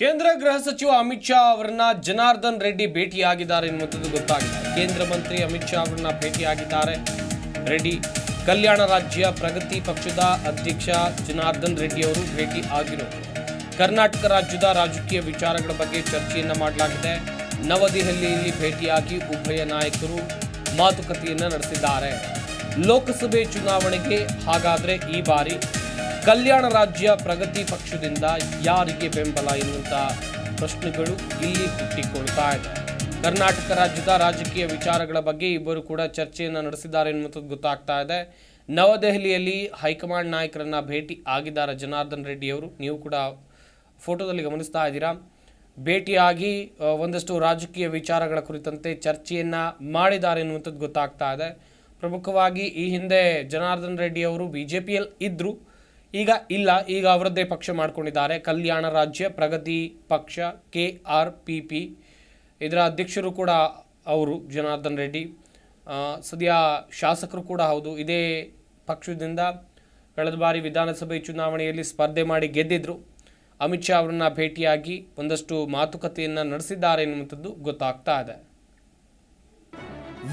ಕೇಂದ್ರ ಗೃಹ ಸಚಿವ ಅಮಿತ್ ಶಾ ಅವರನ್ನ ಜನಾರ್ದನ್ ರೆಡ್ಡಿ ಭೇಟಿಯಾಗಿದ್ದಾರೆ ಎನ್ನುವಂಥದ್ದು ಗೊತ್ತಾಗಿದೆ. ಕೇಂದ್ರ ಮಂತ್ರಿ ಅಮಿತ್ ಶಾ ಅವರನ್ನ ಭೇಟಿಯಾಗಿದ್ದಾರೆ. ರೆಡ್ಡಿ ಕಲ್ಯಾಣ ರಾಜ್ಯ ಪ್ರಗತಿ ಪಕ್ಷದ ಅಧ್ಯಕ್ಷ ಜನಾರ್ದನ್ ರೆಡ್ಡಿ ಅವರು ಭೇಟಿ ಆಗಿರೋದು ಕರ್ನಾಟಕ ರಾಜ್ಯದ ರಾಜಕೀಯ ವಿಚಾರಗಳ ಬಗ್ಗೆ ಚರ್ಚೆಯನ್ನ ಮಾಡಲಾಗಿದೆ. ನವದೆಹಲಿಯಲ್ಲಿ ಭೇಟಿಯಾಗಿ ಉಭಯ ನಾಯಕರು ಮಾತುಕತೆಯನ್ನ ನಡೆಸಿದ್ದಾರೆ. ಲೋಕಸಭೆ ಚುನಾವಣೆಗೆ ಹಾಗಾದ್ರೆ ಈ ಬಾರಿ ಕಲ್ಯಾಣ ರಾಜ್ಯ ಪ್ರಗತಿ ಪಕ್ಷದಿಂದ ಯಾರಿಗೆ ಬೆಂಬಲ ಎನ್ನುವಂಥ ಪ್ರಶ್ನೆಗಳು ಇಲ್ಲಿ ಹುಟ್ಟಿಕೊಳ್ತಾ ಇದೆ. ಕರ್ನಾಟಕ ರಾಜ್ಯದ ರಾಜಕೀಯ ವಿಚಾರಗಳ ಬಗ್ಗೆ ಇಬ್ಬರು ಕೂಡ ಚರ್ಚೆಯನ್ನು ನಡೆಸಿದ್ದಾರೆ ಎನ್ನುವಂಥದ್ದು ಗೊತ್ತಾಗ್ತಾ ಇದೆ. ನವದೆಹಲಿಯಲ್ಲಿ ಹೈಕಮಾಂಡ್ ನಾಯಕರನ್ನ ಭೇಟಿ ಆಗಿದ್ದಾರೆ ಜನಾರ್ದನ್ ರೆಡ್ಡಿ ಅವರು. ನೀವು ಕೂಡ ಫೋಟೋದಲ್ಲಿ ಗಮನಿಸ್ತಾ ಇದ್ದೀರಾ. ಭೇಟಿಯಾಗಿ ಒಂದಷ್ಟು ರಾಜಕೀಯ ವಿಚಾರಗಳ ಕುರಿತಂತೆ ಚರ್ಚೆಯನ್ನ ಮಾಡಿದ್ದಾರೆ ಎನ್ನುವಂಥದ್ದು ಗೊತ್ತಾಗ್ತಾ ಇದೆ. ಪ್ರಮುಖವಾಗಿ ಈ ಹಿಂದೆ ಜನಾರ್ದನ್ ರೆಡ್ಡಿ ಅವರು ಬಿ ಜೆ ಪಿಯಲ್ಲಿ ಇದ್ದರು ಈಗ ಇಲ್ಲ, ಈಗ ಅವರದ್ದೇ ಪಕ್ಷ ಮಾಡಿಕೊಂಡಿದ್ದಾರೆ. ಕಲ್ಯಾಣ ರಾಜ್ಯ ಪ್ರಗತಿ ಪಕ್ಷ ಕೆ ಆರ್ ಪಿ ಪಿ. ಇದರ ಅಧ್ಯಕ್ಷರು ಕೂಡ ಅವರು, ಜನಾರ್ದನ್ ರೆಡ್ಡಿ. ಸದ್ಯ ಶಾಸಕರು ಕೂಡ ಹೌದು. ಇದೇ ಪಕ್ಷದಿಂದ ಕಳೆದ ಬಾರಿ ವಿಧಾನಸಭೆ ಚುನಾವಣೆಯಲ್ಲಿ ಸ್ಪರ್ಧೆ ಮಾಡಿ ಗೆದ್ದಿದ್ರು. ಅಮಿತ್ ಶಾ ಅವರನ್ನು ಭೇಟಿಯಾಗಿ ಒಂದಷ್ಟು ಮಾತುಕತೆಯನ್ನು ನಡೆಸಿದ್ದಾರೆ ಎನ್ನುವಂಥದ್ದು ಗೊತ್ತಾಗ್ತಾ ಇದೆ.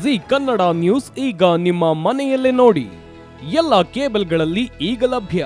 ಜಿ ಕನ್ನಡ ನ್ಯೂಸ್ ಈಗ ನಿಮ್ಮ ಮನೆಯಲ್ಲೇ ನೋಡಿ. ಎಲ್ಲ ಕೇಬಲ್ಗಳಲ್ಲಿ ಈಗ ಲಭ್ಯ.